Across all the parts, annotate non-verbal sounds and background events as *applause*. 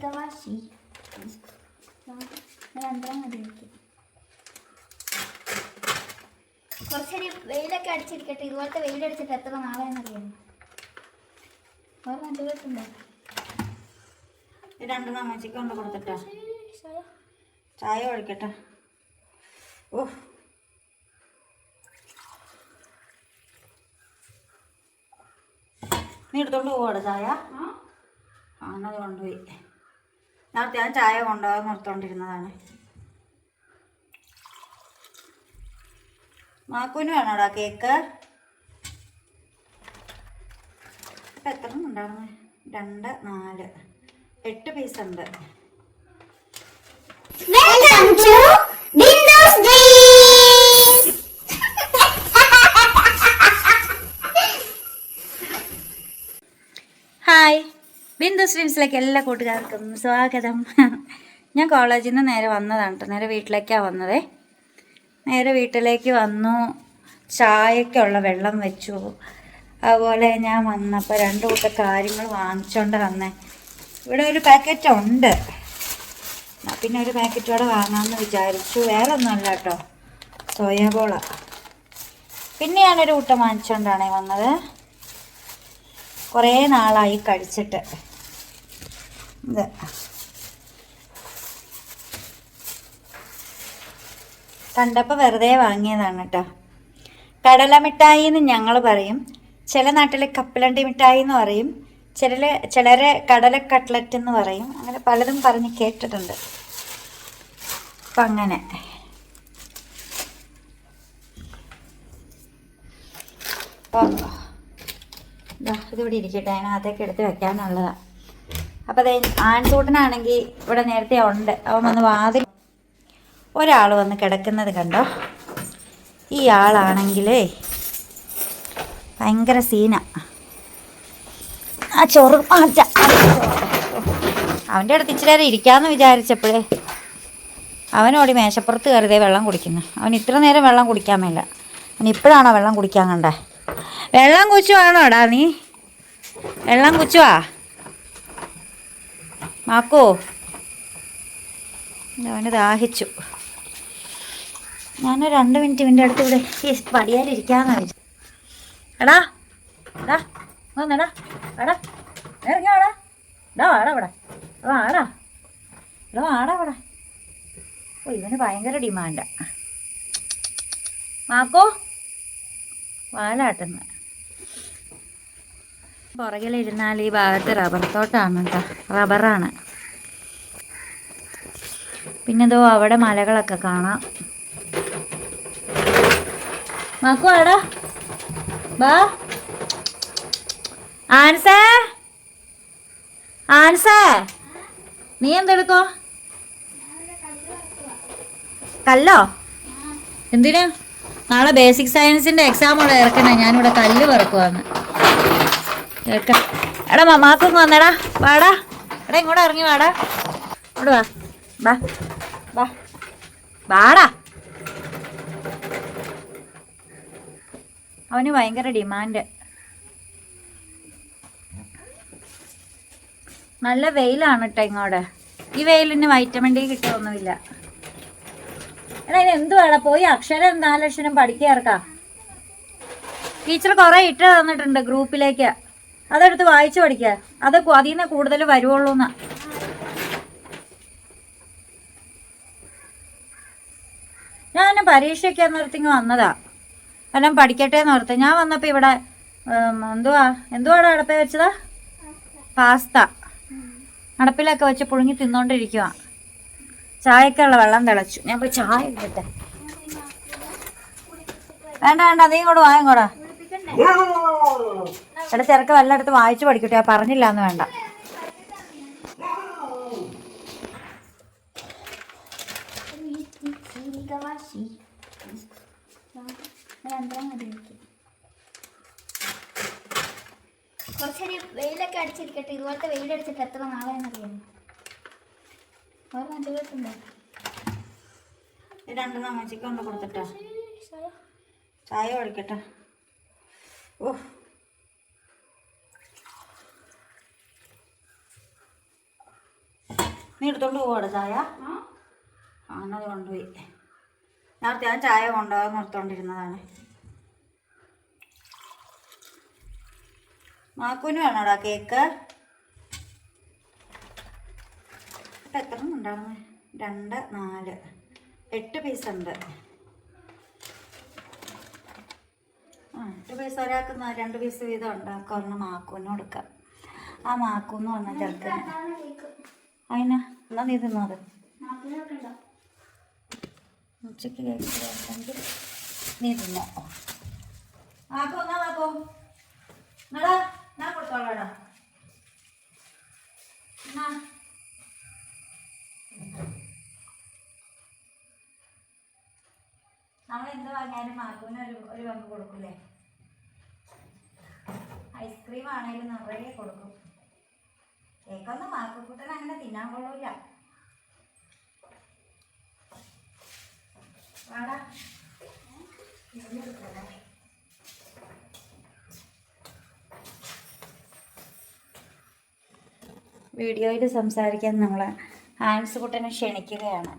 ശീതവാശി രണ്ടാം മതി എനിക്ക്. കുറച്ചൊരു വെയിലൊക്കെ അടിച്ചിരിക്കട്ടെ. ഇതുപോലത്തെ വെയിലടിച്ചിട്ട് എത്ര നാളെയെന്നറിയാമോ ഒരു രണ്ട് ദിവസമുണ്ടോ രണ്ടെണ്ണം അമ്മച്ചിക്ക് കൊണ്ട് കൊടുത്തിട്ടാ. ചായ? ഒഴിക്കട്ടെ. ഓ നീ എടുത്തോണ്ട് പോവാടോ ചായ? ആ? എന്നത് കൊണ്ടുപോയി. നേരത്തെ ഞാൻ ചായ കൊണ്ടുപോകാൻ നിർത്തോണ്ടിരുന്നതാണ്. മാക്കൂന് വേണോടാ കേക്ക്? ഇപ്പം എത്ര ഉണ്ടായിരുന്നു? രണ്ട് നാല്. എട്ട് പീസ് ഉണ്ട് welcome to Bindu's dreams hi Bindu സ്ട്രീംസിലേക്ക് എല്ലാ കൂട്ടുകാർക്കും സ്വാഗതം. ഞാൻ കോളേജിൽ നിന്ന് നേരെ വന്നതാണ് കേട്ടോ നേരെ വീട്ടിലേക്കാണ് വന്നതേ. നേരെ വീട്ടിലേക്ക് വന്നു. ചായക്കുള്ള വെള്ളം വെച്ചു. അതുപോലെ ഞാൻ വന്നപ്പോൾ രണ്ട് കൂട്ടം കാര്യങ്ങൾ വാങ്ങിച്ചോണ്ട് വന്നേ. ഇവിടെ ഒരു പാക്കറ്റ് ഉണ്ട്. പിന്നെ ഒരു പാക്കറ്റ് കൂടെ വാങ്ങാമെന്ന് വിചാരിച്ചു. വേറെ ഒന്നുമല്ല കേട്ടോ സോയാബോള. പിന്നെ ഞാനൊരു കൂട്ടം വാങ്ങിച്ചുകൊണ്ടാണേ വന്നത്. കുറേ നാളായി കഴിച്ചിട്ട്. ഇത് കണ്ടപ്പോൾ വെറുതെ വാങ്ങിയതാണ് കേട്ടോ കടല മിഠായി എന്ന് ഞങ്ങൾ പറയും ചില നാട്ടിൽ കപ്പലണ്ടി മിഠായി എന്ന് പറയും ചില ചിലരെ കടല കട്ട്ലറ്റ് എന്ന് പറയും അങ്ങനെ പലതും പറഞ്ഞ് കേട്ടിട്ടുണ്ട്. അപ്പം അങ്ങനെ. അപ്പോൾ ഇതിവിടെ ഇരിക്കട്ടെ അതിനകത്തേക്ക് എടുത്ത് വെക്കാനുള്ളതാണ് അപ്പോൾ അതെ ആൺസൂട്ടനാണെങ്കിൽ ഇവിടെ നേരത്തെ ഉണ്ട്. അവൻ വന്ന് വാതിൽ ഒരാൾ വന്ന് കിടക്കുന്നത് കണ്ടോ? ഈ ആളാണെങ്കിലേ ഭയങ്കര സീന. ആ ചൊറു മാറ്റ അവന്റെ അടുത്ത് ഇച്ചിരി നേരം ഇരിക്കാമെന്ന് വിചാരിച്ചപ്പോഴേ അവനോടി മേശപ്പുറത്ത് കയറിയതേ വെള്ളം കുടിക്കുന്നു. അവൻ ഇത്ര നേരം വെള്ളം കുടിക്കാൻ മേല. അവൻ ഇപ്പോഴാണോ വെള്ളം കുടിക്കാൻ കണ്ടേ? വെള്ളം കുച്ചുവാണോടാ നീ? വെള്ളം കുച്ചുവാ മാക്കോ അവന് ദാഹിച്ചു. ഞാൻ രണ്ട് മിനിറ്റ് ഇവന്റെ അടുത്ത് ഇവിടെ ഈ പടിയാലിരിക്കാന്ന് വെച്ചു എടാ എടാ എടാ ഇറങ്ങി വാടാ എടാ. വാടാ ഇവിടെ. വാടാ ഇടാ വാടാ ഇവിടെ. ഓ ഇവന് ഭയങ്കര ഡിമാൻഡാ. മാക്കോ വാലാട്ടുന്ന. പുറകിലിരുന്നാൽ ഈ ഭാഗത്ത് റബ്ബർ തോട്ടാണ് കേട്ടോ. റബ്ബറാണ്. പിന്നെ ഇതോ അവിടെ മലകളൊക്കെ കാണാം. മാക്കു ആടാ. ബാ. ആൻസേ. ആൻസേ. നീ എന്തെടുക്കോ? കല്ലോ? എന്തിനാ? നാളെ ബേസിക് സയൻസിന്റെ എക്സാം ഉള്ള ഇറക്കണേ ഞാനിവിടെ കല്ല് പറക്കുവാന്ന്. കേൾക്ക എടാ മമാക്കൊന്ന് വന്നടാ. വാടാ. എടാ ഇങ്ങോട്ട് ഇറങ്ങി വാടാ. ഇങ്ങോട്ട് വാ. വാ വാ. വാടാ. അവന് ഭയങ്കര ഡിമാൻഡ്. നല്ല വെയിലാണ് കേട്ടോ ഇങ്ങോട്ട് ഈ വെയിലിന് വൈറ്റമിൻ ഡി കിട്ടുമൊന്നുമില്ല എടാ ഇനി എന്തുവാടാ പോയി അക്ഷരം നാലക്ഷരം പഠിക്കാർക്കാം ടീച്ചർ കുറേ ഇട്ട് തന്നിട്ടുണ്ട് ഗ്രൂപ്പിലേക്ക് അതെടുത്ത് വായിച്ചു പഠിക്കുക അത് അതിൽ നിന്ന് കൂടുതൽ വരുവുള്ളൂ എന്നാ ഞാൻ പരീക്ഷയ്ക്ക് നിർത്തിങ്ങ് വന്നതാ. എല്ലാം പഠിക്കട്ടെ എന്ന് ഓർത്ത്. ഞാൻ വന്നപ്പോൾ ഇവിടെ എന്തുവാ എന്തുവാടാ അടപ്പേ വെച്ചതാ? പാസ്ത. അടപ്പിലൊക്കെ വെച്ച് പുഴുങ്ങി തിന്നോണ്ടിരിക്കുക ചായക്കുള്ള വെള്ളം തിളച്ചു. ഞാൻ പോയി ചായ ഇടട്ടെ വേണ്ട വേണ്ട നീ ഇങ്ങോട്ട് വാ ഇങ്ങോട്ടാ എടാ ചെറുക്ക് വല്ല അടുത്ത് വായിച്ചു പഠിക്കട്ടെ. പറഞ്ഞില്ല എന്ന് വേണ്ട. ശീതവാശി രണ്ടാം മതി എനിക്ക് കുറച്ചൊരു വെയിലൊക്കെ അടിച്ചിരിക്കട്ടെ. ഇതുപോലത്തെ വെയിലടിച്ചിട്ട് എത്ര നാളെ രണ്ട് ദിവസമുണ്ടോ രണ്ട് അമ്മച്ചിക്ക് കൊണ്ട് കൊടുത്തിട്ടാ. ചായ? ഒഴിക്കട്ടെ ഓ നീ എടുത്തോണ്ട് പോവാട ചായ? അങ്ങനെ കൊണ്ടുപോയി. നേരത്തെ ഞാൻ ചായ കൊണ്ടുപോകാൻ നിർത്തോണ്ടിരുന്നതാണ്. മാക്കൂന് വേണോടാ കേക്ക്? ഇപ്പം എത്ര ഉണ്ടാകുന്നത് രണ്ട് നാല്. എട്ട് പീസ് ഉണ്ട്. ആ എട്ട് പീസ് ഒരാൾക്ക് രണ്ട് പീസ് വീതം ഉണ്ടാക്കുക ഒരെണ്ണം മാക്കൂന് കൊടുക്കാം. ആ മാക്കൂന്ന് പറഞ്ഞ ചെറുക്കന്. കേക്ക്. അതിനാ എന്നാ നീ തിന്നത് ഉച്ചയ്ക്ക് കേക്ക് നീ തിന്നോ. ആക്കോ എന്നാ ആക്കോ. എന്നാടാ ഞാൻ കൊടുത്തോളാടാ എന്നാ? നമ്മൾ എന്ത് വാങ്ങിയാലും മാക്കൂന് ഒരു ഒരു പങ്ക് കൊടുക്കൂലേ? ഐസ്ക്രീം ആണെങ്കിലും നിറയെ കൊടുക്കും. കേക്കൊന്നും മാക്കുക്കുട്ടൻ അങ്ങനെ തിന്നാൻ കൊള്ളൂല വാടാ വീഡിയോയിൽ സംസാരിക്കാൻ നമ്മൾ ഹാൻസ് കുട്ടനെ ക്ഷണിക്കുകയാണ്.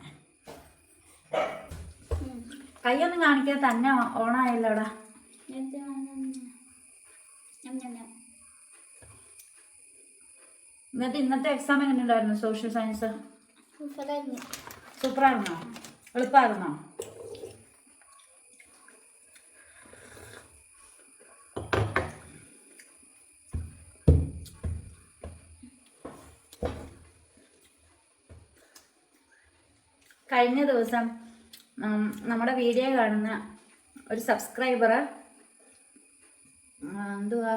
കയ്യൊന്നും കാണിക്കാൻ തന്നെ ഓണായല്ലോടാ? ഞം എന്നിട്ട് ഇന്നത്തെ എക്സാം എങ്ങനെ ഉണ്ടായിരുന്നു സോഷ്യൽ സയൻസ് സൂപ്പറായിരുന്നോ? എളുപ്പമായിരുന്നോ കഴിഞ്ഞ ദിവസം നമ്മുടെ വീഡിയോ കാണുന്ന ഒരു സബ്സ്ക്രൈബർ എന്തുവാ?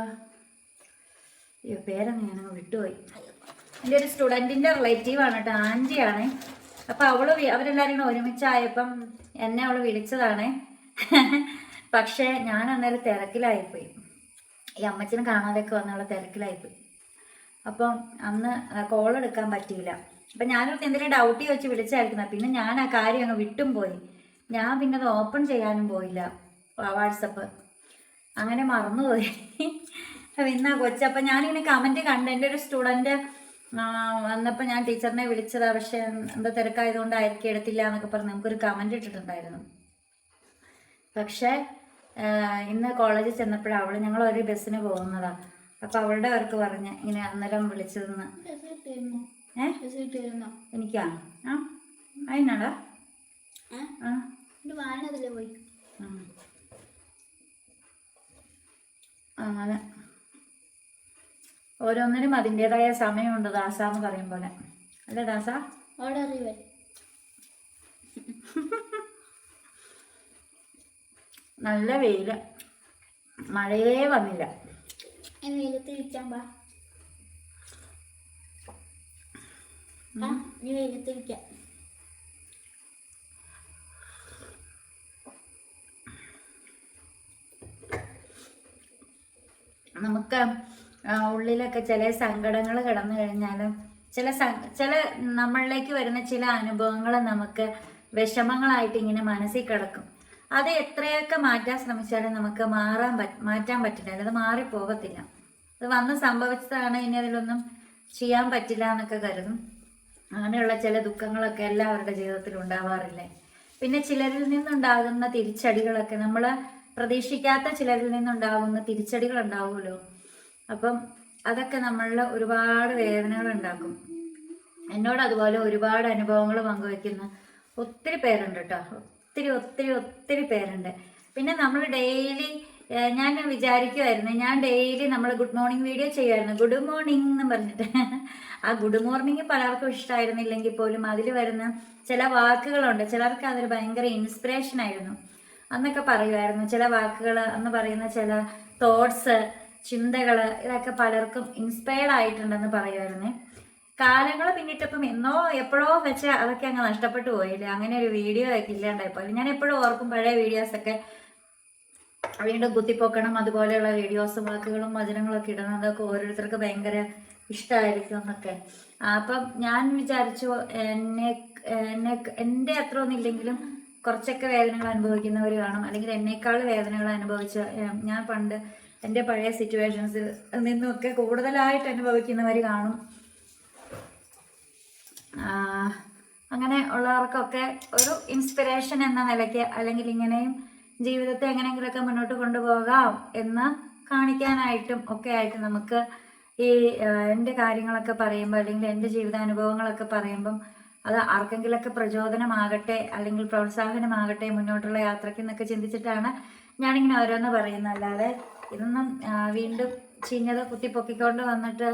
അയ്യോ ഞാനങ്ങ് വിട്ടുപോയി. എന്റെ ഒരു സ്റ്റുഡന്റിന്റെ റിലേറ്റീവാണ് കേട്ടോ ആന്റിയാണ് അപ്പോൾ അവൾ അവരെല്ലാവരും കൂടെ ഒരുമിച്ചായപ്പം എന്നെ അവൾ വിളിച്ചതാണ്. പക്ഷേ ഞാൻ അന്നേരം തിരക്കിലായിപ്പോയി. ഈ അമ്മച്ചിനെ കാണാതെയൊക്കെ വന്നവളെ തിരക്കിലായിപ്പോയി. അപ്പം അന്ന് കോൾ എടുക്കാൻ പറ്റിയില്ല. അപ്പം ഞാനൊരു എന്തെങ്കിലും ഡൗട്ടി വെച്ച് വിളിച്ചായിരിക്കുന്ന. പിന്നെ ഞാൻ ആ കാര്യം അങ്ങ് വിട്ടും പോയി. ഞാൻ പിന്നെ അത് ഓപ്പൺ ചെയ്യാനും പോയില്ല. വാട്സപ്പ്. അങ്ങനെ മറന്നുപോയി. അപ്പം ഇന്നാ കൊച്ചപ്പം ഞാനിങ്ങനെ കമന്റ് കണ്ട് എന്റെ ഒരു സ്റ്റുഡന്റ് വന്നപ്പോൾ ഞാൻ ടീച്ചറിനെ വിളിച്ചതാ. പക്ഷേ എന്താ തിരക്കായതുകൊണ്ടായിരിക്കും എടുത്തില്ല എന്നൊക്കെ പറഞ്ഞ് നമുക്കൊരു കമന്റ് ഇട്ടിട്ടുണ്ടായിരുന്നു. പക്ഷേ ഇന്ന് കോളേജിൽ ചെന്നപ്പോഴാണ് അവൾ ഞങ്ങൾ ഒരു ബസ്സിന് പോകുന്നതാ. അപ്പോൾ അവളുടെ അവർക്ക് പറഞ്ഞ് ഇങ്ങനെ അന്നേരം വിളിച്ചതെന്ന്. ഏ? എനിക്കാ? ആ? അതിനാടാ ആ? ഇത് പോയി. അങ്ങനെ ഓരോന്നിനും അതിന്റെതായ സമയമുണ്ട് ദാസ എന്ന് പറയും പോലെ. അല്ലേ ദാസ? നല്ല വെയിൽ. മഴയേ വന്നില്ല. വെയിലത്ത് ഇരിക്കാൻ പാ. ആ വെയിലത്തിരിക്കാം വെയിലത്ത് നമുക്ക് ഉള്ളിലൊക്കെ ചില സങ്കടങ്ങൾ കടന്നു കഴിഞ്ഞാലും ചില ചില നമ്മളിലേക്ക് വരുന്ന ചില അനുഭവങ്ങൾ നമുക്ക് വിഷമങ്ങളായിട്ട് ഇങ്ങനെ മനസ്സിൽ കിടക്കും. അത് എത്രയൊക്കെ മാറ്റാൻ ശ്രമിച്ചാലും നമുക്ക് മാറാൻ മാറ്റാൻ പറ്റില്ല. അത് മാറിപ്പോകത്തില്ല. അത് വന്ന് സംഭവിച്ചതാണ് ഇനി അതിലൊന്നും ചെയ്യാൻ പറ്റില്ല എന്നൊക്കെ കരുതും. അങ്ങനെയുള്ള ചില ദുഃഖങ്ങളൊക്കെ എല്ലാവരുടെ ജീവിതത്തിൽ ഉണ്ടാവാറില്ലേ? പിന്നെ ചിലരിൽ നിന്നുണ്ടാകുന്ന തിരിച്ചടികളൊക്കെ നമ്മൾ പ്രതീക്ഷിക്കാത്ത ചിലരിൽ നിന്നുണ്ടാകുന്ന തിരിച്ചടികൾ ഉണ്ടാവുമല്ലോ? അപ്പം അതൊക്കെ നമ്മളിൽ ഒരുപാട് വേദനകൾ ഉണ്ടാക്കും. എന്നോട് അതുപോലെ ഒരുപാട് അനുഭവങ്ങൾ പങ്കുവെക്കുന്ന ഒത്തിരി പേരുണ്ട് കേട്ടോ. ഒത്തിരി ഒത്തിരി ഒത്തിരി പേരുണ്ട്. പിന്നെ നമ്മൾ ഡെയിലി ഞാൻ വിചാരിക്കുമായിരുന്നു ഞാൻ ഡെയിലി നമ്മൾ ഗുഡ് മോർണിംഗ് വീഡിയോ ചെയ്യുമായിരുന്നു ഗുഡ് മോർണിംഗ് എന്ന് പറഞ്ഞിട്ട്. ആ ഗുഡ് മോർണിംഗ് പലർക്കും ഇഷ്ടമായിരുന്നില്ലെങ്കിൽ പോലും അതിൽ വരുന്ന ചില വാക്കുകളുണ്ട്. ചിലർക്ക് അതൊരു ഭയങ്കര ഇൻസ്പിറേഷൻ ആയിരുന്നു അന്നൊക്കെ പറയുമായിരുന്നു ചില വാക്കുകൾ എന്ന് പറയുന്ന ചില തോട്ട്സ് ചിന്തകൾ ഇതൊക്കെ പലർക്കും ഇൻസ്പയർഡ് ആയിട്ടുണ്ടെന്ന് പറയുമായിരുന്നേ കാലങ്ങൾ പിന്നിട്ടപ്പം എന്നോ എപ്പോഴോ വെച്ച് അതൊക്കെ അങ്ങ് നഷ്ടപ്പെട്ടു പോയില്ലേ? അങ്ങനെ ഒരു വീഡിയോ ഒക്കെ ഇല്ലാണ്ടായിപ്പോയി. ഞാൻ എപ്പോഴും ഓർക്കും പഴയ വീഡിയോസൊക്കെ വീണ്ടും കുത്തിപ്പൊക്കണം അതുപോലെയുള്ള വീഡിയോസ് വാക്കുകളും വചനങ്ങളും ഒക്കെ ഇടുന്നതൊക്കെ ഓരോരുത്തർക്ക് ഭയങ്കര ഇഷ്ടമായിരിക്കും എന്നൊക്കെ. അപ്പം ഞാൻ വിചാരിച്ചു എന്നെ എന്നെ എന്റെ അത്ര ഒന്നില്ലെങ്കിലും കുറച്ചൊക്കെ വേദനകൾ അനുഭവിക്കുന്നവർ കാണും. അല്ലെങ്കിൽ എന്നേക്കാൾ വേദനകൾ അനുഭവിച്ച ഞാൻ പണ്ട് എന്റെ പഴയ സിറ്റുവേഷൻസിൽ നിന്നൊക്കെ കൂടുതലായിട്ട് അനുഭവിക്കുന്നവർ കാണും. അങ്ങനെ ഉള്ളവർക്കൊക്കെ ഒരു ഇൻസ്പിറേഷൻ എന്ന നിലയ്ക്ക് അല്ലെങ്കിൽ ഇങ്ങനെയും ജീവിതത്തെ എങ്ങനെയെങ്കിലുമൊക്കെ മുന്നോട്ട് കൊണ്ടുപോകാം എന്ന് കാണിക്കാനായിട്ടും ഒക്കെ ആയിട്ട് നമുക്ക് ഈ എന്റെ കാര്യങ്ങളൊക്കെ പറയുമ്പോൾ അല്ലെങ്കിൽ എന്റെ ജീവിതാനുഭവങ്ങളൊക്കെ പറയുമ്പം അത് ആർക്കെങ്കിലൊക്കെ പ്രചോദനമാകട്ടെ അല്ലെങ്കിൽ പ്രോത്സാഹനമാകട്ടെ മുന്നോട്ടുള്ള യാത്രയ്ക്ക് എന്നൊക്കെ ചിന്തിച്ചിട്ടാണ് ഞാനിങ്ങനെ ഓരോന്ന് പറയുന്നത്. അല്ലാതെ ഇതൊന്നും വീണ്ടും ചീഞ്ഞത് കുത്തിപ്പൊക്കിക്കൊണ്ട് വന്നിട്ട്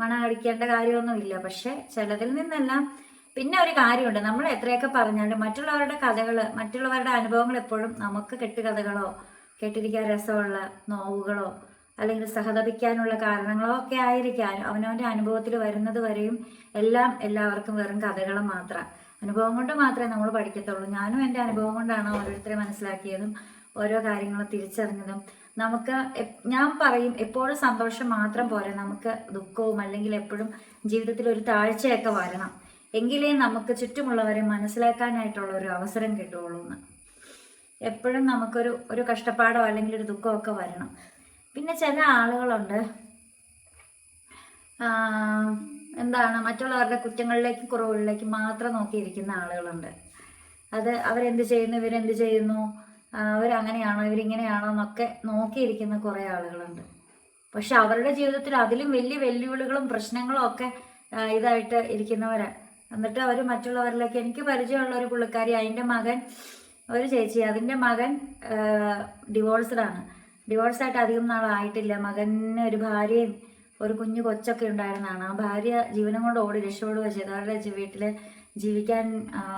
മണം അടിക്കേണ്ട കാര്യമൊന്നുമില്ല. പക്ഷെ ചിലതിൽ നിന്നെല്ലാം പിന്നെ ഒരു കാര്യമുണ്ട്. നമ്മൾ എത്രയൊക്കെ പറഞ്ഞാലും മറ്റുള്ളവരുടെ കഥകൾ മറ്റുള്ളവരുടെ അനുഭവങ്ങൾ എപ്പോഴും നമുക്ക് കെട്ടുകഥകളോ കേട്ടിരിക്കാൻ രസമുള്ള നോവുകളോ അല്ലെങ്കിൽ സഹതപിക്കാനുള്ള കാരണങ്ങളോ ഒക്കെ ആയിരിക്കാം അവനവന്റെ അനുഭവത്തിൽ വരുന്നത് വരെയും എല്ലാം എല്ലാവർക്കും വെറും കഥകൾ മാത്രം. അനുഭവം കൊണ്ട് മാത്രമേ നമ്മൾ പഠിക്കത്തുള്ളൂ. ഞാനും എന്റെ അനുഭവം കൊണ്ടാണ് ഓരോരുത്തരെ മനസ്സിലാക്കിയതും ഓരോ കാര്യങ്ങളും തിരിച്ചറിഞ്ഞതും. നമുക്ക് ഞാൻ പറയും എപ്പോഴും സന്തോഷം മാത്രം പോരാ. നമുക്ക് ദുഃഖവും അല്ലെങ്കിൽ എപ്പോഴും ജീവിതത്തിൽ ഒരു താഴ്ചയൊക്കെ വരണം. എങ്കിലേ നമുക്ക് ചുറ്റുമുള്ളവരെ മനസ്സിലാക്കാനായിട്ടുള്ള ഒരു അവസരം കിട്ടുകയുള്ളൂ എന്ന് എപ്പോഴും നമുക്കൊരു ഒരു കഷ്ടപ്പാടോ അല്ലെങ്കിൽ ഒരു ദുഃഖമോ ഒക്കെ വരണം. പിന്നെ ചില ആളുകളുണ്ട്. എന്താണ് മറ്റുള്ളവരുടെ കുറ്റങ്ങളിലേക്കും കുറവുകളിലേക്കും മാത്രം നോക്കിയിരിക്കുന്ന ആളുകളുണ്ട്. അത് അവരെന്ത് ചെയ്യുന്നു ഇവരെന്ത് ചെയ്യുന്നു അവരങ്ങനെയാണോ ഇവരിങ്ങനെയാണോ എന്നൊക്കെ നോക്കിയിരിക്കുന്ന കുറേ ആളുകളുണ്ട്. പക്ഷെ അവരുടെ ജീവിതത്തിൽ അതിലും വലിയ വെല്ലുവിളികളും പ്രശ്നങ്ങളും ഒക്കെ ഇതായിട്ട് ഇരിക്കുന്നവരാണ് എന്നിട്ട് അവർ മറ്റുള്ളവരിലേക്ക് എനിക്ക് പരിചയമുള്ള ഒരു പുള്ളിക്കാരി അതിന്റെ മകൻ ഒരു ചേച്ചി അതിന്റെ മകൻ ഡിവോഴ്സ്ഡാണ് ഡിവോഴ്സായിട്ട് അധികം നാളായിട്ടില്ല മകന് ഒരു ഭാര്യയും ഒരു കുഞ്ഞു കൊച്ചൊക്കെ ഉണ്ടായിരുന്നതാണ്. ആ ഭാര്യ ജീവനം കൊണ്ട് ഓടി രക്ഷപ്പെടുക ചെയ്തു. അവരുടെ വീട്ടിൽ ജീവിക്കാൻ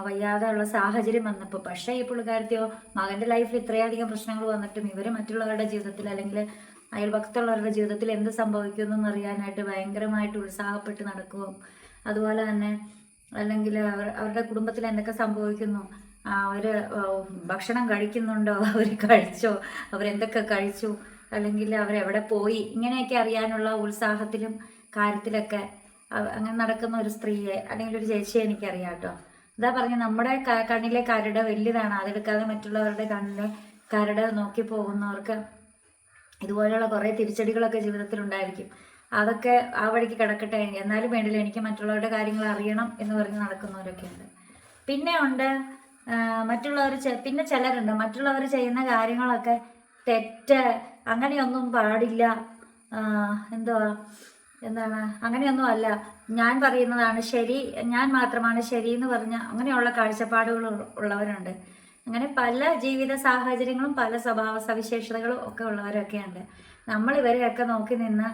വയ്യാതെയുള്ള സാഹചര്യം വന്നപ്പോൾ. പക്ഷേ ഈ പുള്ളിക്കാരത്തെയോ മകന്റെ ലൈഫിൽ ഇത്രയധികം പ്രശ്നങ്ങൾ വന്നിട്ടും ഇവർ മറ്റുള്ളവരുടെ ജീവിതത്തിൽ അല്ലെങ്കിൽ അയൽപക്കത്തുള്ളവരുടെ ജീവിതത്തിൽ എന്ത് സംഭവിക്കുന്നു അറിയാനായിട്ട് ഭയങ്കരമായിട്ട് ഉത്സാഹപ്പെട്ട് നടക്കുകയും അതുപോലെ തന്നെ അല്ലെങ്കിൽ അവർ അവരുടെ കുടുംബത്തിൽ എന്തൊക്കെ സംഭവിക്കുന്നു അവർ ഭക്ഷണം കഴിക്കുന്നുണ്ടോ *laughs* അവർ കഴിച്ചോ അവരെന്തൊക്കെ കഴിച്ചു അല്ലെങ്കിൽ അവരെവിടെ പോയി ഇങ്ങനെയൊക്കെ അറിയാനുള്ള ഉത്സാഹത്തിലും കാര്യത്തിലൊക്കെ അങ്ങനെ നടക്കുന്ന ഒരു സ്ത്രീയെ അല്ലെങ്കിൽ ഒരു ചേച്ചിയെ എനിക്കറിയാം കേട്ടോ. ഇതാ പറഞ്ഞ നമ്മുടെ കണ്ണിലെ കരട് വലിയതാണ്. അതെടുക്കാതെ മറ്റുള്ളവരുടെ കണ്ണിലെ കരട് നോക്കി പോകുന്നവർക്ക് ഇതുപോലെയുള്ള കുറേ തിരിച്ചടികളൊക്കെ ജീവിതത്തിൽ ഉണ്ടായിരിക്കും അതൊക്കെ ആ വഴിക്ക് കിടക്കട്ടെ. എന്നാലും വേണ്ടില്ല എനിക്ക് മറ്റുള്ളവരുടെ കാര്യങ്ങൾ അറിയണം എന്ന് പറഞ്ഞ് നടക്കുന്നവരൊക്കെ ഉണ്ട് പിന്നെ ഉണ്ട് മറ്റുള്ളവർ പിന്നെ ചിലരുണ്ട്. മറ്റുള്ളവർ ചെയ്യുന്ന കാര്യങ്ങളൊക്കെ തെറ്റ് അങ്ങനെയൊന്നും പാടില്ല. എന്തോ എന്തുവാ എന്താണ് അങ്ങനെയൊന്നും അല്ല. ഞാൻ പറയുന്നതാണ് ശരി ഞാൻ മാത്രമാണ് ശരി എന്ന് പറഞ്ഞ അങ്ങനെയുള്ള കാഴ്ചപ്പാടുകൾ ഉള്ളവരുണ്ട്. അങ്ങനെ പല ജീവിത സാഹചര്യങ്ങളും പല സ്വഭാവ സവിശേഷതകളും ഒക്കെ ഉള്ളവരൊക്കെ ഉണ്ട് നമ്മൾ ഇവരെയൊക്കെ നോക്കി നിന്ന്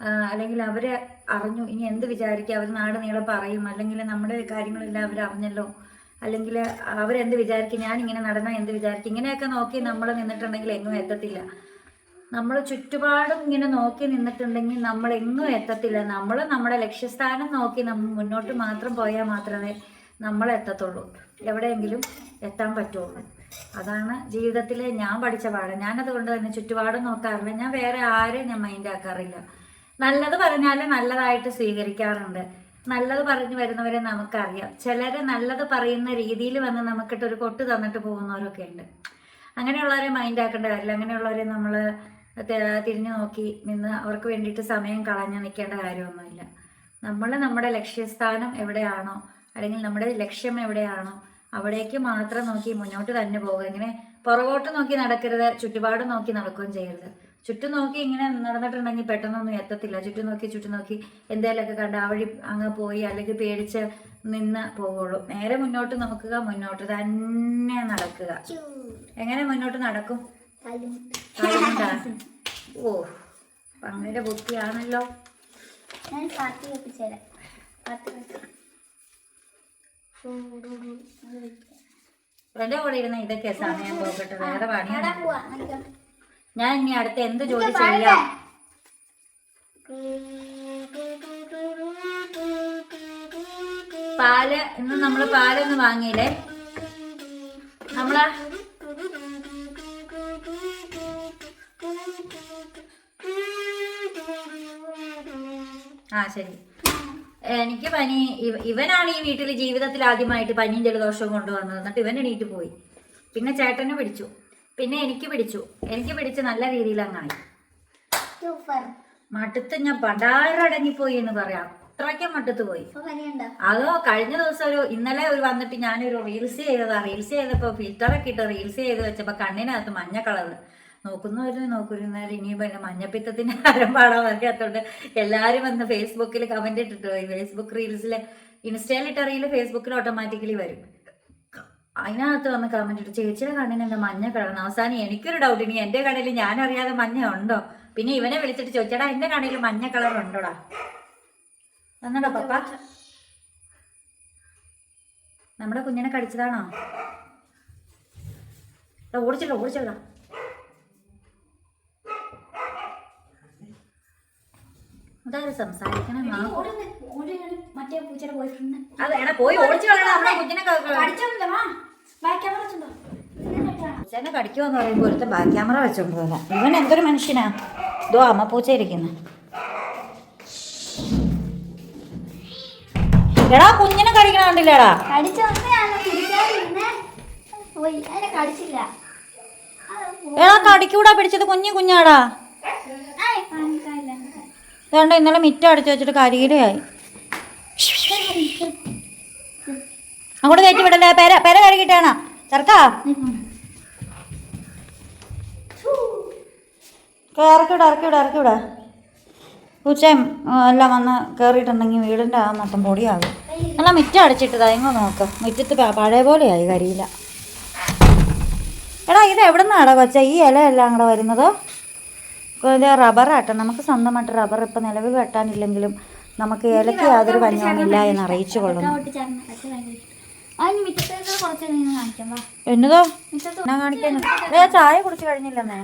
അല്ലെങ്കിൽ അവരെ അറിഞ്ഞു. ഇനി എന്ത് വിചാരിക്കുക അവർ നാട് നീളെ പറയും. അല്ലെങ്കിൽ നമ്മുടെ കാര്യങ്ങളെല്ലാം അവർ അറിഞ്ഞല്ലോ. അല്ലെങ്കിൽ അവരെന്ത് വിചാരിക്കും? ഞാൻ ഇങ്ങനെ നടന്നാൽ എന്ത് വിചാരിക്കും? ഇങ്ങനെയൊക്കെ നോക്കി നമ്മൾ നിന്നിട്ടുണ്ടെങ്കിൽ എങ്ങും എത്തത്തില്ല. നമ്മൾ ചുറ്റുപാടും ഇങ്ങനെ നോക്കി നിന്നിട്ടുണ്ടെങ്കിൽ നമ്മൾ എങ്ങും എത്തത്തില്ല. നമ്മൾ നമ്മുടെ ലക്ഷ്യസ്ഥാനം നോക്കി നമ്മൾ മുന്നോട്ട് മാത്രം പോയാൽ മാത്രമേ നമ്മൾ എത്തത്തുള്ളൂ. എവിടെയെങ്കിലും എത്താൻ പറ്റുള്ളൂ. അതാണ് ജീവിതത്തിൽ ഞാൻ പഠിച്ച പാഠം. ഞാനതുകൊണ്ട് തന്നെ ചുറ്റുപാടും നോക്കാറില്ല. ഞാൻ വേറെ ആരെയും ഞാൻ മൈൻഡ് ആക്കാറില്ല. നല്ലത് പറഞ്ഞാൽ നല്ലതായിട്ട് സ്വീകരിക്കാറുണ്ട്. നല്ലത് പറഞ്ഞു വരുന്നവരെ നമുക്കറിയാം. ചിലര് നല്ലത് പറയുന്ന രീതിയിൽ വന്ന് നമുക്കിട്ട് ഒരു കൊട്ട് തന്നിട്ട് പോകുന്നവരൊക്കെ ഉണ്ട്. അങ്ങനെയുള്ളവരെ മൈൻഡ് ആക്കേണ്ട കാര്യമില്ല. അങ്ങനെയുള്ളവരെ നമ്മൾ തിരിഞ്ഞു നോക്കി നിന്ന് അവർക്ക് വേണ്ടിയിട്ട് സമയം കളഞ്ഞു നിൽക്കേണ്ട കാര്യമൊന്നുമില്ല. നമ്മൾ നമ്മുടെ ലക്ഷ്യസ്ഥാനം എവിടെയാണോ അല്ലെങ്കിൽ നമ്മുടെ ലക്ഷ്യം എവിടെയാണോ അവിടേക്ക് മാത്രം നോക്കി മുന്നോട്ട് തന്നെ പോകുക ഇങ്ങനെ പുറകോട്ട് നോക്കി നടക്കരുത് ചുറ്റുപാട് നോക്കി നടക്കുകയും ചെയ്യരുത്. ചുറ്റും നോക്കി ഇങ്ങനെ നടന്നിട്ടുണ്ടെങ്കിൽ പെട്ടെന്നൊന്നും എത്തത്തില്ല. ചുറ്റും നോക്കി ചുറ്റും നോക്കി എന്തേലൊക്കെ കണ്ട് ആ വഴി അങ്ങ് പോയി അല്ലെങ്കിൽ പേടിച്ച് നിന്ന് പോവുള്ളൂ. നേരെ മുന്നോട്ട് നോക്കുക മുന്നോട്ട് തന്നെ നടക്കുക. എങ്ങനെ മുന്നോട്ട് നടക്കും. ഓ അങ്ങനെ ബുദ്ധിയാണല്ലോ. എന്റെ കൂടെ ഇരുന്ന ഇതൊക്കെ സമയം പോകട്ടെ. വേറെ പണിയാണ് ഞാൻ ഇനി അടുത്ത് എന്ത് ജോലി ചെയ്യാം? പാൽ ഇന്ന് നമ്മൾ പാലൊന്ന് വാങ്ങിയില്ലേ? നമ്മളെ ആ ശരി. എനിക്ക് പനി ഇവനാണ് ഈ വീട്ടിൽ ജീവിതത്തിൽ ആദ്യമായിട്ട് പനിയും ജലദോഷവും കൊണ്ടുവന്നത്. എന്നിട്ട് ഇവൻ എണീറ്റ് പോയി. പിന്നെ ചേട്ടനെ പിടിച്ചു. പിന്നെ എനിക്ക് പിടിച്ചു. എനിക്ക് പിടിച്ച് നല്ല രീതിയിൽ അങ്ങായി സൂപ്പർ. മടുത്ത് ഞാൻ പണ്ടാരടങ്ങിപ്പോയി എന്ന് പറയാം. അത്രയ്ക്കും മട്ടത്ത് പോയി. അതോ കഴിഞ്ഞ ദിവസം ഒരു ഇന്നലെ ഒരു വന്നിട്ട് ഞാനൊരു റീൽസ് ചെയ്തതാ. റീൽസ് ചെയ്തപ്പോ ഫിൽറ്ററൊക്കെ ഇട്ട് റീൽസ് ചെയ്ത് വെച്ചപ്പോ കണ്ണിനകത്ത് മഞ്ഞ കളറ് നോക്കുന്നവര് ഇനിയിപ്പോ പിന്നെ മഞ്ഞപ്പിത്തത്തിന്റെ ആരംഭാടോ അറിയാത്തോണ്ട് എല്ലാരും വന്ന് ഫേസ്ബുക്കിൽ കമന്റ് ഇട്ടിട്ട് പോയി. ഫേസ്ബുക്ക് റീൽസിൽ ഇൻസ്റ്റയിൽ ഇട്ട ഫേസ്ബുക്കിൽ ഓട്ടോമാറ്റിക്കലി വരും. അതിനകത്ത് വന്ന് കമന്റ് ഇട്ട് ചേച്ചിയുടെ കണ്ണിന് എന്താ മഞ്ഞ കിടക്കണം അവസാനം എനിക്കൊരു ഡൗട്ട് ഇനി എന്റെ കണ്ണിൽ ഞാൻ അറിയാതെ മഞ്ഞ ഉണ്ടോ? പിന്നെ ഇവനെ വിളിച്ചിട്ട് ചോദിച്ചടാ എന്റെ കണ്ണിൽ മഞ്ഞ കളർ ഉണ്ടോടാ? വന്നടാ പപ്പ. നമ്മുടെ കുഞ്ഞിനെ കടിച്ചതാണോ? ഓടിച്ചിട്ടോ ഓടിച്ചോടാ അതായത് സംസാരിക്കണം. മറ്റേ പൂച്ചയുടെ ബോയ്ഫ്രണ്ട് അത് പോയി ഓടിച്ചു കളയണം നമ്മുടെ കുഞ്ഞിനെ പൂച്ചേനെ കടിക്കുമെന്ന് പറയുമ്പോൾ ഒരുത്ത ബാക്ക് ക്യാമറ വെച്ചോണ്ട് പോലെ ഇവൻ എന്തൊരു മനുഷ്യനാ. ഇതോ അമ്മ പൂച്ച ഇരിക്കുന്നു എടാ കുഞ്ഞിനെ കടിക്കണ കണ്ടില്ലേടാ? എടാ കടിക്കൂടാ പിടിച്ചത് കുഞ്ഞു കുഞ്ഞാടാ. ഇതുകൊണ്ട് ഇന്നലെ മിറ്റ അടിച്ചു വെച്ചിട്ട് കരിയിലയായി. അങ്ങോട്ട് കയറ്റി വിടല്ലേ? പേര പെര കഴുകിട്ടാണോ ചെറുക്കാ. ഇറക്കിവിട ഇറക്കിവിട ഇറക്കിവിട. പൂച്ചയും എല്ലാം വന്ന് കയറിയിട്ടുണ്ടെങ്കിൽ വീടിന്റെ ആ മൊത്തം പൊടിയാകും. അല്ല മിറ്റം അടച്ചിട്ടതാ ഇങ്ങോ നോക്ക്. മുറ്റത്ത് പഴയ പോലെയായി കരിയില്ല എടാ ഇത് എവിടെ നിന്നാടാ കൊച്ച? ഈ ഇലയെല്ലാം കൂടെ വരുന്നത്. ഇത് റബ്ബറാട്ടോ നമുക്ക് സ്വന്തമായിട്ട് റബ്ബർ ഇപ്പം നിലവിൽ വെട്ടാനില്ലെങ്കിലും നമുക്ക് ഇലയ്ക്ക് യാതൊരു പഞ്ഞവുമില്ല എന്ന് അറിയിച്ചു കൊള്ളുന്നു. എന്നതോ? ഞാൻ കാണിക്കാൻ? ചായ കുടിച്ചു കഴിഞ്ഞില്ലെന്നേ.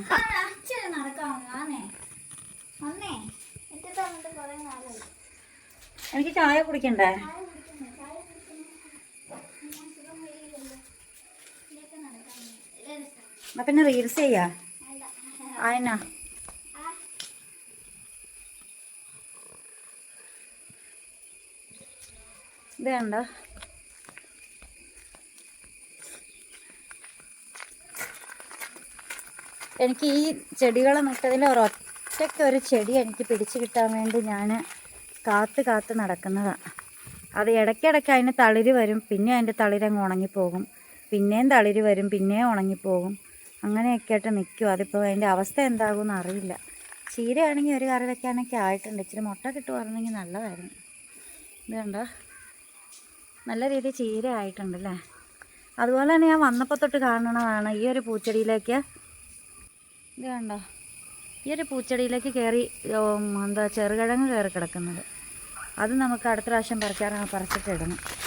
എനിക്ക് ചായ കുടിക്കണ്ടേ? എന്നാ പിന്നെ റീൽസ് ചെയ്യാ. ആയനാ ഇത് കണ്ടോ എനിക്ക് ഈ ചെടികളെ നട്ടതിൽ ഒരൊറ്റയ്ക്ക് ഒരു ചെടി എനിക്ക് പിടിച്ചു കിട്ടാൻ വേണ്ടി ഞാൻ കാത്ത് കാത്ത് നടക്കുന്നതാണ് അത് ഇടയ്ക്കിടയ്ക്ക് അതിന് തളിര് വരും പിന്നെ അതിന്റെ തളിരങ്ങ് ഉണങ്ങിപ്പോകും പിന്നെയും തളിര് വരും പിന്നെയും ഉണങ്ങിപ്പോകും. അങ്ങനെയൊക്കെ ആയിട്ട് നിൽക്കും. അതിപ്പോൾ അതിന്റെ അവസ്ഥ എന്താകുമെന്ന് അറിയില്ല. ചീരയാണെങ്കിൽ ഒരു കറി വെക്കാനൊക്കെ ആയിട്ടുണ്ട്. ഇച്ചിരി മുട്ട കിട്ടുവായിരുന്നെങ്കിൽ നല്ലതായിരുന്നു. ഇത് നല്ല രീതിയിൽ ചീര ആയിട്ടുണ്ടല്ലേ അതുപോലെ തന്നെ ഞാൻ വന്നപ്പോൾ തൊട്ട് കാണണതാണ് ഈ ഒരു പൂച്ചെടിയിലേക്ക് ഇത് കണ്ടോ? ഈ ഒരു പൂച്ചെടിയിലേക്ക് കയറി എന്താ ചെറുകിഴങ്ങ് കയറി കിടക്കുന്നത്. അത് നമുക്ക് അടുത്ത പ്രാവശ്യം പറിക്കാറാണ് പറിച്ചിട്ട്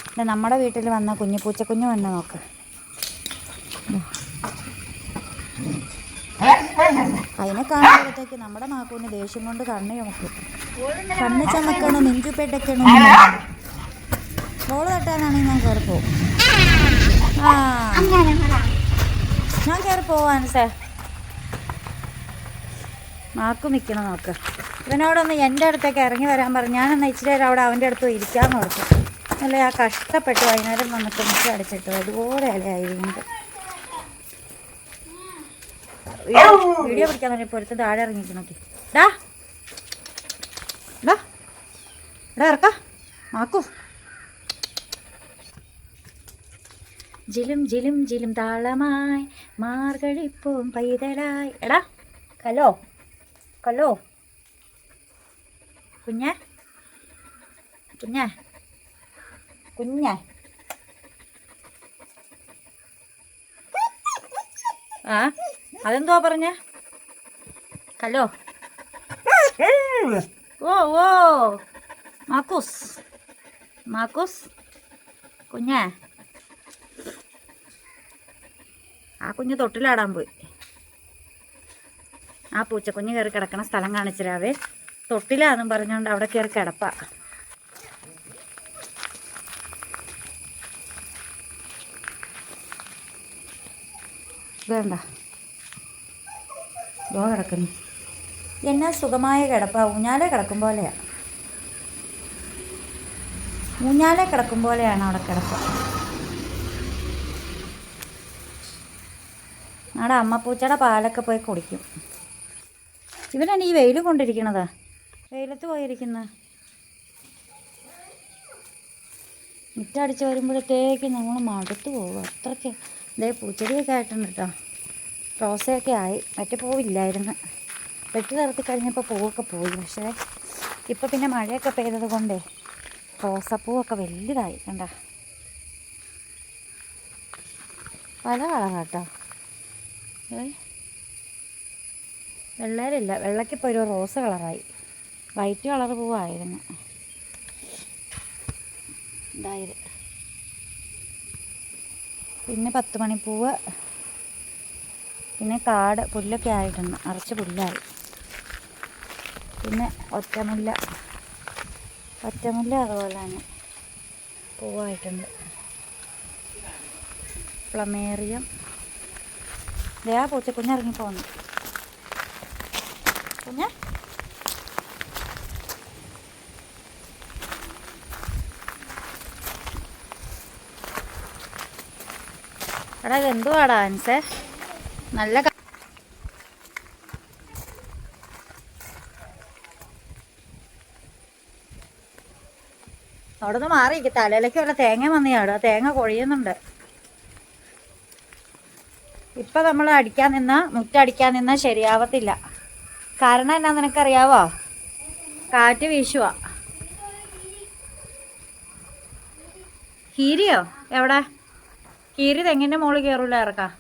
പിന്നെ നമ്മുടെ വീട്ടിൽ വന്ന കുഞ്ഞു പൂച്ച പൂച്ചക്കുഞ്ഞു വന്ന് നോക്ക്. അതിനെ കാണുമ്പോഴത്തേക്ക് നമ്മുടെ മാക്കൂന് ദേഷ്യം കൊണ്ട് കണ്ണ് ചുമക്കും. കണ്ണ് ചമക്കണം? നെഞ്ചു പെട്ടക്കണം ബോൾ തട്ടാനാണെങ്കിൽ ഞാൻ കയറി പോവും. ആ. ഞാൻ കയറി പോവാണ് സേ. മാക്ക് നിൽക്കണം നോക്ക്. ഇവനോടൊന്ന് എന്റെ അടുത്തേക്ക് ഇറങ്ങി വരാൻ പറഞ്ഞു ഞാനൊന്ന് ഇച്ചിരി നേരം അവിടെ അവന്റെ അടുത്ത് ഇരിക്കാൻ കൊടുത്തു അല്ലേ ആ കഷ്ടപ്പെട്ട് വൈകുന്നേരം വന്നിട്ട് മിക്ക അടിച്ചിട്ട്. അതുപോലെ ഇലയായി വീണ്ടും വീഡിയോ പിടിക്കാൻ പറഞ്ഞപ്പോൾ ഒരുത്ത് താഴെ ഇറങ്ങിയിട്ട് നോക്കി. ഡാ. ഡാ. ഇടാ ഇറക്ക. മാക്കൂ. ജിലും ജിലും ജിലും താളമായി മാർഗഴിപ്പും പൈതലായി. എടാ കലോ കലോ കുഞ്ഞെ കുഞ്ഞെ കുഞ്ഞെ ആ അതെന്തുവാ പറഞ്ഞ? ഹലോ ഓ ഓ മാക്കൂസ് മാക്കൂസ് കുഞ്ഞേ ആ കുഞ്ഞ് തൊട്ടിലാടാൻ പോയി. ആ പൂച്ചക്കുഞ്ഞ് കയറി കിടക്കണ സ്ഥലം കാണിച്ചിരാവേ തൊട്ടിലാന്നും പറഞ്ഞുകൊണ്ട് അവിടെ കയറി കിടപ്പ. കിടക്കുന്നു. എന്നാ സുഖമായ കിടപ്പ. ഊഞ്ഞാലെ കിടക്കും പോലെയാ. ഊഞ്ഞാലെ കിടക്കും പോലെയാണ് അവിടെ കിടപ്പ്. അമ്മ അമ്മപ്പൂച്ചയുടെ പാലൊക്കെ പോയി കുടിക്കും. ഇവനാണ് ഈ വെയിൽ കൊണ്ടിരിക്കണത്. വെയിലത്ത് പോയിരിക്കുന്നത് മുറ്റടിച്ച് വരുമ്പോഴത്തേക്ക് ഞങ്ങൾ മടുത്ത് പോകും. അത്രയ്ക്ക് ഇതേ പൂച്ചെടിയൊക്കെ ആയിട്ടുണ്ട് കേട്ടോ റോസയൊക്കെ ആയി. മറ്റേ പോവില്ലായിരുന്നു. വെട്ടി നിർത്തി കഴിഞ്ഞപ്പോൾ പൂവൊക്കെ പോയി. പക്ഷേ ഇപ്പോൾ പിന്നെ മഴയൊക്കെ പെയ്തത് കൊണ്ടേ റോസപ്പൂവൊക്കെ വലുതായി കണ്ട. പല കളറാട്ടോ ഏ വെള്ളരില്ല. വെള്ളക്കിപ്പോൾ ഒരു റോസ് കളറായി. വൈറ്റ് കളർ പൂവായിരുന്നു. പിന്നെ പത്ത് മണിപ്പൂവ് പിന്നെ കാട് പുല്ലൊക്കെ ആയിട്ടുണ്ട്. നിറച്ച് പുല്ലായി. പിന്നെ ഒറ്റമുല്ല. ഒറ്റമുല്ല അതുപോലെ തന്നെ പൂവായിട്ടുണ്ട്. പ്ലമേറിയം. ദയാ പൂച്ചക്കുഞ്ഞിറങ്ങി പോകുന്നു കുഞ്ഞ എടാ ഇതെന്തുവാടാ ആൻസേ നല്ല അവിടെ നിന്ന് മാറിയിരിക്കും. തലയിലേക്ക് വല്ല തേങ്ങ വന്നു ചാടും ആ തേങ്ങ കൊഴിയുന്നുണ്ട്. ഇപ്പം നമ്മൾ അടിക്കാൻ നിന്ന മുറ്റടിക്കാൻ നിന്ന ശരിയാവത്തില്ല. കാരണം എന്നാ നിനക്കറിയാവോ? കാറ്റ് വീശുവാ. കീരിയോ? എവിടെ? കീരി തെങ്ങിന്റെ മുകളിൽ കയറൂല ഇറക്കാം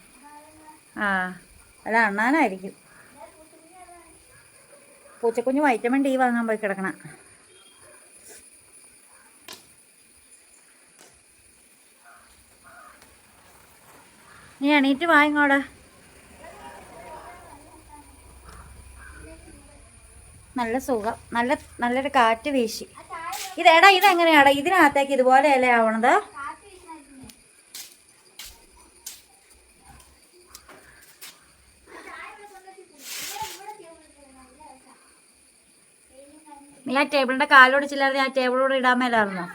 ആ അല്ല അണ്ണാനായിരിക്കും. പൂച്ചക്കുഞ്ഞ് വൈറ്റമിൻ ഡി വാങ്ങാൻ പോയി കിടക്കണ. നീ എണീറ്റ് വാങ്ങിക്കോടെ നല്ല സുഖം. നല്ല നല്ലൊരു കാറ്റ് വീശി. ഇതെടാ ഇതെങ്ങനെയാടാ? ഇതിനകത്തേക്ക് ആവണത്? രസാ വെയിലും കാര്യങ്ങളും നീ ആ ടേബിളിന്റെ കാലോടിച്ചില്ലാതെ ആ ടേബിളോട് ഇടാൻ മേലായിരുന്നോ?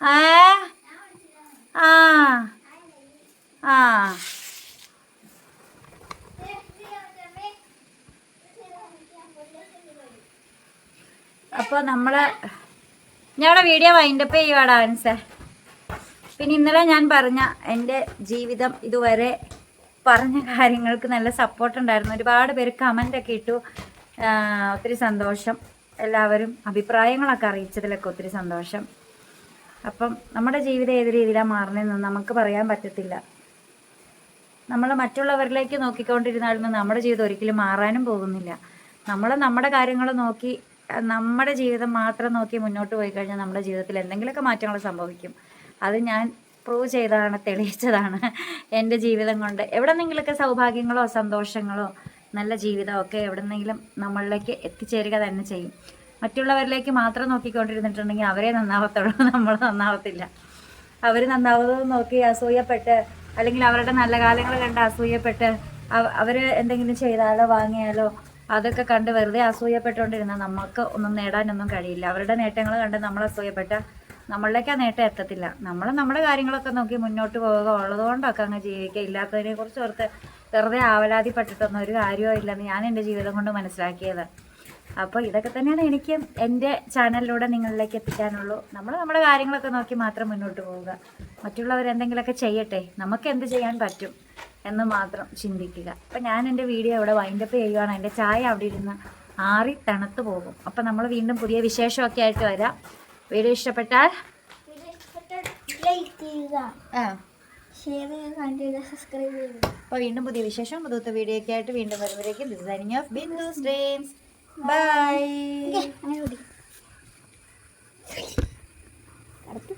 ഏ? ആ. ആ. അപ്പോൾ നമ്മൾ ഞങ്ങളുടെ വീഡിയോ വൈൻഡപ്പ് ചെയ്യുവാടാ ആൻസർ പിന്നെ ഇന്നലെ ഞാൻ പറഞ്ഞ എന്റെ ജീവിതം ഇതുവരെ പറഞ്ഞ കാര്യങ്ങൾക്ക് നല്ല സപ്പോർട്ട് ഉണ്ടായിരുന്നു. ഒരുപാട് പേര് കമന്റൊക്കെ ഇട്ടു. ഒത്തിരി സന്തോഷം. എല്ലാവരും അഭിപ്രായങ്ങളൊക്കെ അറിയിച്ചതിലൊക്കെ ഒത്തിരി സന്തോഷം. അപ്പം നമ്മുടെ ജീവിതം ഏത് രീതിയിലാണ് മാറണമെന്ന് നമുക്ക് പറയാൻ പറ്റത്തില്ല. നമ്മൾ മറ്റുള്ളവരിലേക്ക് നോക്കിക്കൊണ്ടിരുന്നാലും നമ്മുടെ ജീവിതം ഒരിക്കലും മാറാനും പോകുന്നില്ല. നമ്മൾ നമ്മുടെ കാര്യങ്ങൾ നോക്കി നമ്മുടെ ജീവിതം മാത്രം നോക്കി മുന്നോട്ട് പോയി കഴിഞ്ഞാൽ നമ്മുടെ ജീവിതത്തിൽ എന്തെങ്കിലുമൊക്കെ മാറ്റങ്ങൾ സംഭവിക്കും. അത് ഞാൻ പ്രൂവ് ചെയ്തതാണ് തെളിയിച്ചതാണ്. എന്റെ ജീവിതം കൊണ്ട് എവിടെന്നെങ്കിലുമൊക്കെ സൗഭാഗ്യങ്ങളോ സന്തോഷങ്ങളോ നല്ല ജീവിതമൊക്കെ എവിടെന്നെങ്കിലും നമ്മളിലേക്ക് എത്തിച്ചേരുക തന്നെ ചെയ്യും. മറ്റുള്ളവരിലേക്ക് മാത്രം നോക്കിക്കൊണ്ടിരുന്നിട്ടുണ്ടെങ്കിൽ അവരെ നന്നാവത്തുള്ളൂ. *laughs* നമ്മൾ നന്നാവത്തില്ല. അവർ നന്നാവുന്നത് നോക്കി അസൂയപ്പെട്ട് അല്ലെങ്കിൽ അവരുടെ നല്ല കാലങ്ങൾ കണ്ട് അസൂയപ്പെട്ട് അവർ എന്തെങ്കിലും ചെയ്താലോ വാങ്ങിയാലോ അതൊക്കെ കണ്ട് വെറുതെ അസൂയപ്പെട്ടുകൊണ്ടിരുന്ന നമുക്ക് ഒന്നും നേടാനൊന്നും കഴിയില്ല. അവരുടെ നേട്ടങ്ങൾ കണ്ട് നമ്മൾ അസൂയപ്പെട്ട നമ്മളിലേക്ക് ആ നേട്ടം എത്തത്തില്ല. നമ്മൾ നമ്മുടെ കാര്യങ്ങളൊക്കെ നോക്കി മുന്നോട്ട് പോവുക ഉള്ളതുകൊണ്ടൊക്കെ അങ്ങ് ജീവിക്കുക. ഇല്ലാത്തതിനെ കുറിച്ച് ഓർത്ത് വെറുതെ ആവലാതിപ്പെട്ടിട്ടൊന്നും ഒരു കാര്യവും ഇല്ലെന്ന് ഞാൻ എന്റെ ജീവിതം കൊണ്ട് മനസ്സിലാക്കിയത്. അപ്പോൾ ഇതൊക്കെ തന്നെയാണ് എനിക്ക് എന്റെ ചാനലിലൂടെ നിങ്ങളിലേക്ക് എത്തിക്കാനുള്ളൂ. നമ്മൾ നമ്മുടെ കാര്യങ്ങളൊക്കെ നോക്കി മാത്രം മുന്നോട്ട് പോവുക. മറ്റുള്ളവർ എന്തെങ്കിലുമൊക്കെ ചെയ്യട്ടെ. നമുക്ക് എന്ത് ചെയ്യാൻ പറ്റും? എന്ന് മാത്രം ചിന്തിക്കുക. അപ്പൊ ഞാൻ എന്റെ വീഡിയോ ഇവിടെ വൈൻഡപ്പ് ചെയ്യുകയാണ് എന്റെ ചായ അവിടെ ഇരുന്ന് ആറി തണുത്തു പോകും. അപ്പൊ നമ്മൾ വീണ്ടും പുതിയ വിശേഷമൊക്കെ ആയിട്ട് വരാം. വീഡിയോ ഇഷ്ടപ്പെട്ടാൽ അപ്പോൾ വീണ്ടും പുതിയ വിശേഷം പുതുത്ത വീഡിയോ ഒക്കെ ആയിട്ട് വീണ്ടും വരുമ്പോഴേക്കും. Designing of Bindu's dreams bye അടുത്ത്.